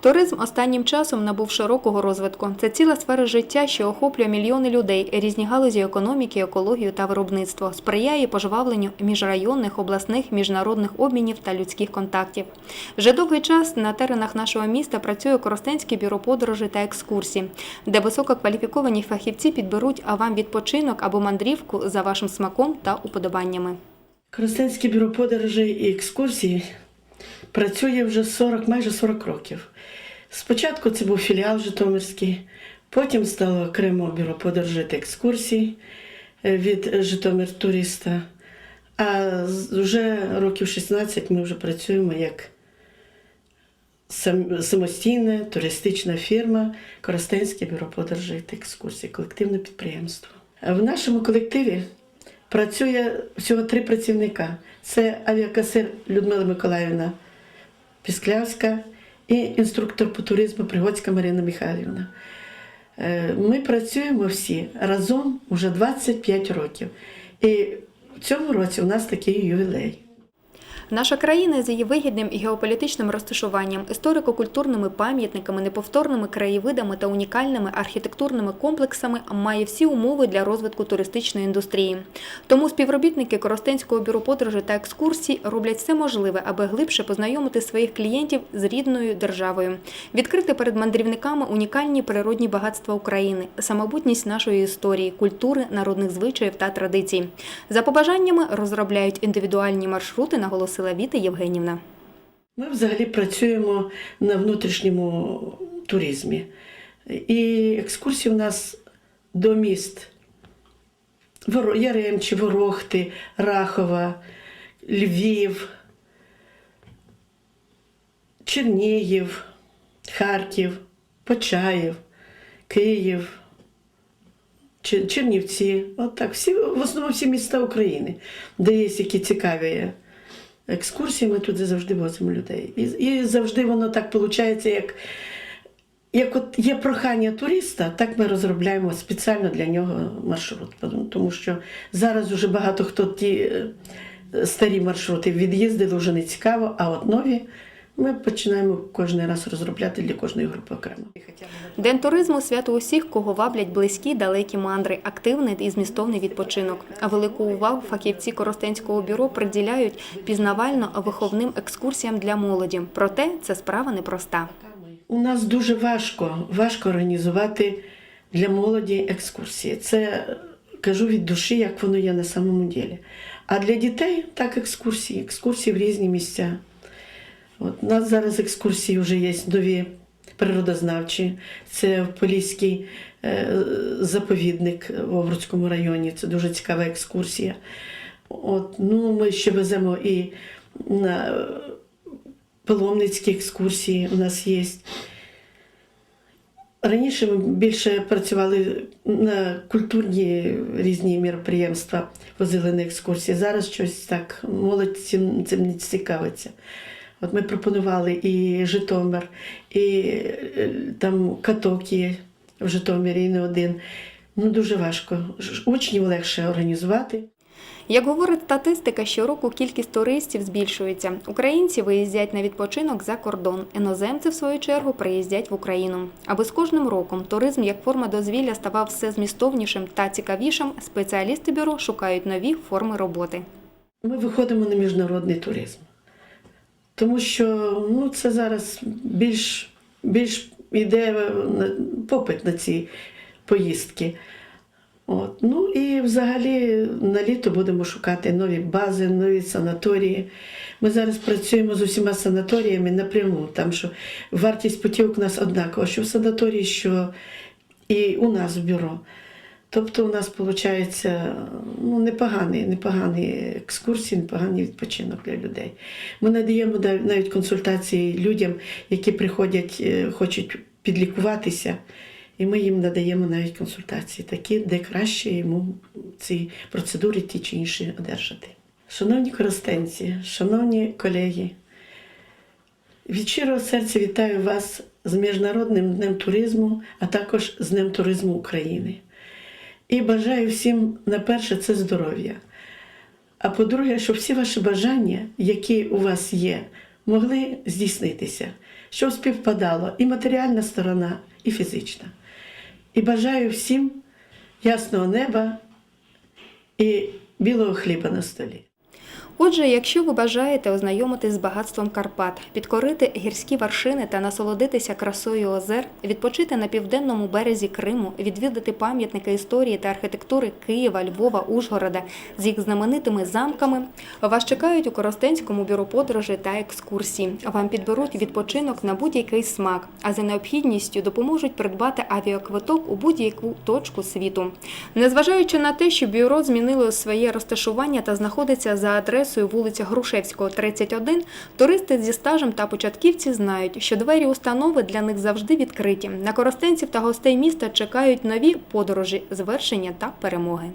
Туризм останнім часом набув широкого розвитку. Це ціла сфера життя, що охоплює мільйони людей, різні галузі економіки, екологію та виробництво, сприяє пожвавленню міжрайонних, обласних, міжнародних обмінів та людських контактів. Вже довгий час на теренах нашого міста працює Коростенське бюро подорожей та екскурсій, де висококваліфіковані фахівці підберуть вам відпочинок або мандрівку за вашим смаком та уподобаннями. Коростенське бюро подорожей і екскурсій працює вже 40, майже 40 років. Спочатку це був філіал Житомирський, потім стало окремо бюро подорожей та екскурсій е, від Житомир туриста. А вже років 16 ми вже працюємо як самостійна туристична фірма Коростенське бюро подорожей та екскурсій, колективне підприємство. В нашому колективі працює всього три працівника: це авіакасир Людмила Миколаївна Пісклявська і інструктор по туризму Пригодська Марина Михайлівна. Е, Ми працюємо всі разом уже 25 років. І в цьому році у нас такий ювілей. Наша країна з її вигідним і геополітичним розташуванням, історико-культурними пам'ятниками, неповторними краєвидами та унікальними архітектурними комплексами має всі умови для розвитку туристичної індустрії. Тому співробітники Коростенського бюро подорожей та екскурсій роблять все можливе, аби глибше познайомити своїх клієнтів з рідною державою, відкрити перед мандрівниками унікальні природні багатства України, самобутність нашої історії, культури, народних звичаїв та традицій. За побажаннями розробляють індивідуальні маршрути, наголосила Віта Євгенівна. Ми взагалі працюємо на внутрішньому туризмі. І екскурсії у нас до міст Яремчі, Ворохти, Рахова, Львів, Чернігів, Харків, Почаїв, Київ, Чернівці. От так, всі, в основному всі міста України, де є які цікаві екскурсії, ми туди завжди возимо людей. І, і завжди воно так виходить, як, як от є прохання туриста, так ми розробляємо спеціально для нього маршрут. Тому що зараз вже багато хто ті е, старі маршрути від'їздили, вже не цікаво, а от нові ми починаємо кожен раз розробляти для кожної групи окремо. День туризму свято усіх, кого ваблять близькі, далекі мандри, активний і змістовний відпочинок. А велику увагу фахівці Коростенського бюро приділяють пізнавально-виховним екскурсіям для молоді. Проте це справа непроста. У нас дуже важко, важко організувати для молоді екскурсії. Це кажу від душі, як воно є на самому ділі. А для дітей так екскурсії, екскурсії в різні місця. От, у нас зараз екскурсії вже є нові природознавчі. Це в Поліський е, заповідник в Овруцькому районі. Це дуже цікава екскурсія. От, ну, ми ще веземо і на паломницькі екскурсії у нас є. Раніше ми більше працювали на культурні різні міроприємства, возили на екскурсії. Зараз щось так, молодь цим, цим не цікавиться. От ми пропонували і Житомир, і е, там каток є в Житомирі, і не один. Ну, дуже важко. Учнів легше організувати. Як говорить статистика, щороку кількість туристів збільшується. Українці виїздять на відпочинок за кордон. Іноземці, в свою чергу, приїздять в Україну. Аби з кожним роком туризм як форма дозвілля ставав все змістовнішим та цікавішим, спеціалісти бюро шукають нові форми роботи. Ми виходимо на міжнародний туризм. Тому що ну, це зараз більш, більш йде попит на ці поїздки. От. Ну і взагалі на літо будемо шукати нові бази, нові санаторії. Ми зараз працюємо з усіма санаторіями напряму, там що вартість путівок у нас однакова, що в санаторії, що і у нас в бюро. Тобто у нас виходить ну, непоганий, непогані екскурсії, непоганий відпочинок для людей. Ми надаємо навіть консультації людям, які приходять, е, хочуть підлікуватися, і ми їм надаємо навіть консультації, такі, де краще йому ці процедури ті чи інші одержати. Шановні коростенці, шановні колеги, від щирого серця вітаю вас з Міжнародним днем туризму, а також з Днем туризму України. І бажаю всім, на перше, це здоров'я. А по-друге, щоб всі ваші бажання, які у вас є, могли здійснитися. щоб співпадало і матеріальна сторона, і фізична. І бажаю всім ясного неба і білого хліба на столі. Отже, якщо ви бажаєте ознайомитись з багатством Карпат, підкорити гірські вершини та насолодитися красою озер, відпочити на південному березі Криму, відвідати пам'ятники історії та архітектури Києва, Львова, Ужгорода з їх знаменитими замками, вас чекають у Коростенському бюро подорожі та екскурсій. Вам підберуть відпочинок на будь-який смак, а за необхідністю допоможуть придбати авіаквиток у будь-яку точку світу. Незважаючи на те, що бюро змінило своє розташування та знаходиться за адресою вулиця Грушевського, 31, туристи зі стажем та початківці знають, що двері установи для них завжди відкриті. На коростенців та гостей міста чекають нові подорожі, звершення та перемоги.